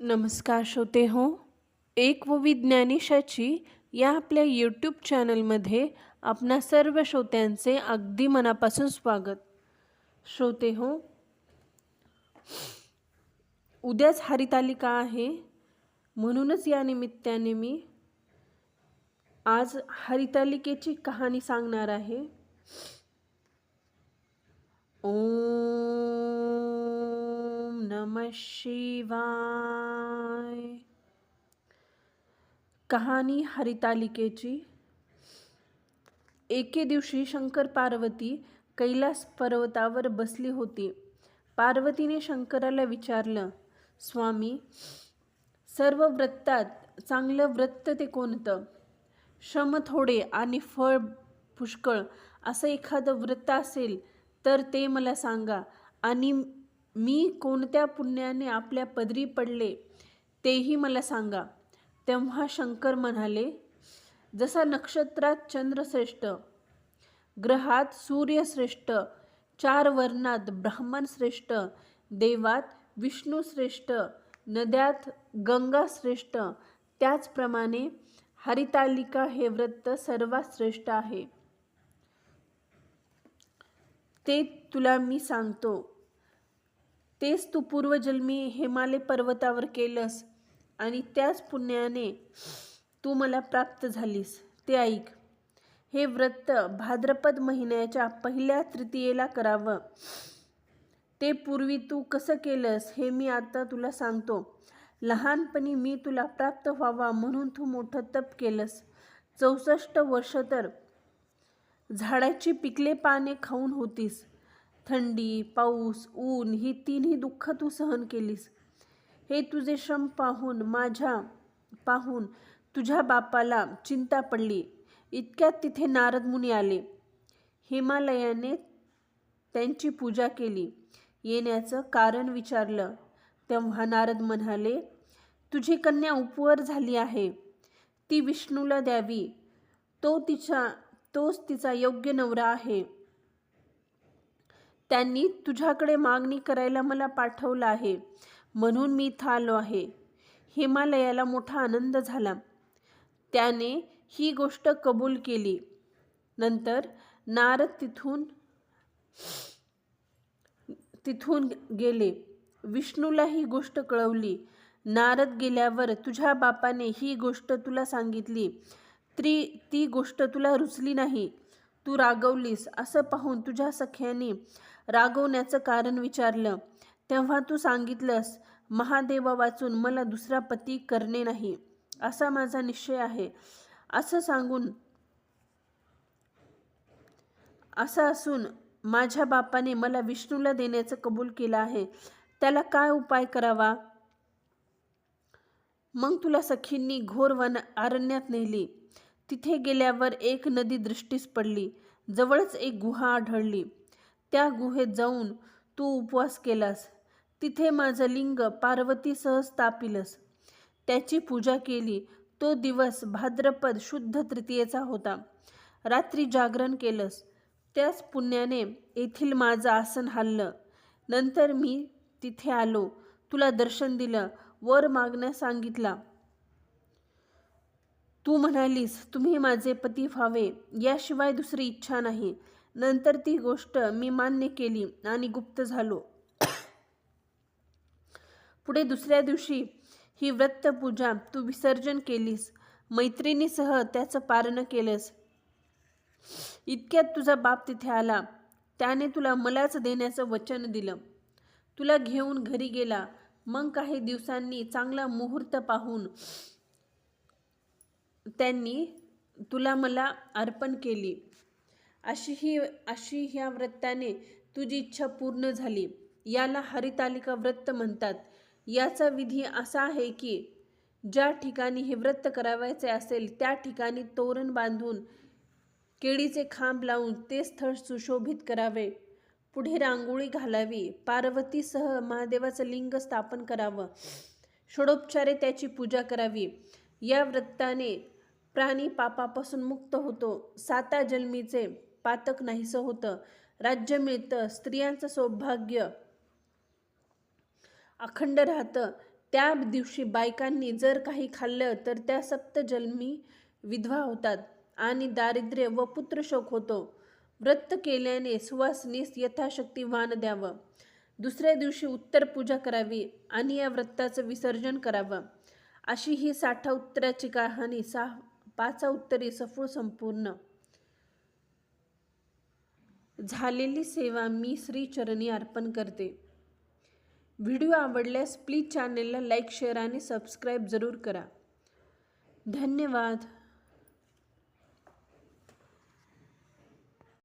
नमस्कार श्रोते हो एक व विज्ञानिशाची या आपल्या यूट्यूब चॅनलमध्ये आपणा सर्व श्रोत्यांचे अगदी मनापासून स्वागत. श्रोते हो उद्याच हरितालिका आहे म्हणूनच या निमित्ताने मी आज हरितालिकेची कहाणी सांगणार आहे. ओम नमः शिवाय. कहाणी हरितालिकेची. एके दिवशी शंकर पार्वती कैलास पर्वतावर बसली होती. पार्वतीने शंकराला विचारलं स्वामी सर्व व्रतात चांगलं व्रत ते कोणतं? श्रम थोडे आणि फळ पुष्कळ असं एखादं व्रत असेल तर ते मला सांगा आणि मी कोणत्या पुण्याने आपल्या पदरी पडले तेही मला सांगा. तेव्हा शंकर म्हणाले जसा नक्षत्रात चंद्रश्रेष्ठ ग्रहात सूर्यश्रेष्ठ चार वर्णात ब्राह्मण श्रेष्ठ देवात विष्णू श्रेष्ठ नद्यात गंगा श्रेष्ठ त्याचप्रमाणे हरितालिका हे व्रत सर्वात श्रेष्ठ आहे. ते तुला मी सांगतो. तेच तू पूर्वजन्मी हिमालय पर्वतावर केलंस आणि त्याच पुण्याने तू मला प्राप्त झालीस. ते ऐक. हे व्रत भाद्रपद महिन्याच्या पहिल्या तृतीयेला करावं. ते पूर्वी तू कसं केलंस हे मी आता तुला सांगतो. लहानपणी मी तुला प्राप्त व्हावा म्हणून तू मोठं तप केलंस. चौसष्ट वर्ष तर झाडाची पिकले पाने खाऊन होतीस. थंडी पाऊस ऊन ही तिन्ही दुःख तू सहन केलीस. हे तुझे श्रम पाहून माझ्या पाहून तुझ्या बापाला चिंता पडली. इतक्यात तिथे नारद मुनी आले. हिमालयाने त्यांची पूजा केली. येण्याचं कारण विचारलं. तेव्हा नारद म्हणाले तुझी कन्या उपवर झाली आहे. ती विष्णूला द्यावी. तो तिचा तोच तिचा योग्य नवरा आहे. त्यांनी तुझ्याकडे मागणी करायला मला पाठवलं आहे. म्हणून मी इथं आलो आहे. हिमालयाला मोठा आनंद झाला. त्याने ही गोष्ट कबूल केली. नंतर नारद तिथून तिथून गेले. विष्णूला ही गोष्ट कळवली. नारद गेल्यावर तुझ्या बापाने ही गोष्ट तुला सांगितली. त्री ती गोष्ट तुला रुचली नाही. तू रागवलीस असं पाहून तुझ्या सख्याने रागवण्याचं कारण विचारलं. तेव्हा तू सांगितलंस महादेवा वाचून मला दुसरा पती करणे नाही. असा माझा निश्चय आहे. असं सांगून असं असून माझ्या बापाने मला विष्णूला देण्याचं कबूल केलं आहे. त्याला काय उपाय करावा? मग तुला सखींनी घोर वन अरण्यात नेली. तिथे गेल्यावर एक नदी दृष्टीस पडली. जवळच एक गुहा आढळली. त्या गुहेत जाऊन तू उपवास केलास. तिथे माझं लिंग पार्वतीसह स्थापिलस. त्याची पूजा केली. तो दिवस भाद्रपद शुद्ध तृतीयेचा होता. रात्री जागरण केलंस. त्याच पुण्याने येथील माझं आसन हल्लं नंतर मी तिथे आलो. तुला दर्शन दिलं. वर मागण्यास सांगितला. तू म्हणालीस तुम्ही माझे पती व्हावे याशिवाय दुसरी इच्छा नाही. नंतर ती गोष्ट मी मान्य केली आणि गुप्त झालो. पुढे दुसऱ्या दिवशी ही व्रतपूजा तू विसर्जन केलीस मैत्रिणीसह त्याचं पारण केलंस. इतक्यात तुझा बाप तिथे आला. त्याने तुला मलाच देण्याचं वचन दिलं. तुला घेऊन घरी गेला. मग काही दिवसांनी चांगला मुहूर्त पाहून त्यांनी तुला मला अर्पण केली. अशी ही अशी ह्या व्रताने तुझी इच्छा पूर्ण झाली. याला हरितालिका व्रत म्हणतात. याचा विधी असा आहे की ज्या ठिकाणी हे व्रत करावायचे असेल त्या ठिकाणी तोरण बांधून केळीचे खांब लावून ते स्थळ सुशोभित करावे. पुढे रांगोळी घालावी. पार्वतीसह महादेवाचं लिंग स्थापन करावं. षडोपचारे त्याची पूजा करावी. या व्रताने प्राणी पापापासून मुक्त होतो. साता जन्मीचे पातक नाहीसं होतं. राज्य मिळतं. स्त्रियांचं सौभाग्य अखंड राहतं. त्या दिवशी बायकांनी जर काही खाल्लं तर त्या सप्तजन्मी विधवा होतात आणि दारिद्र्य व पुत्रशोक होतो. व्रत केल्याने सुवासनीस यथाशक्ती वान द्यावं. दुसऱ्या दिवशी उत्तर पूजा करावी आणि या व्रताचं विसर्जन करावं. अशी ही साठा उत्तराची कहाणी सा पाचा उत्तरी सफळ संपूर्ण. झालेली सेवा मी श्रीचरणी अर्पण करते. व्हिडिओ आवडल्यास प्लीज चॅनेलला लाईक शेअर आणि सबस्क्राईब जरूर करा. धन्यवाद.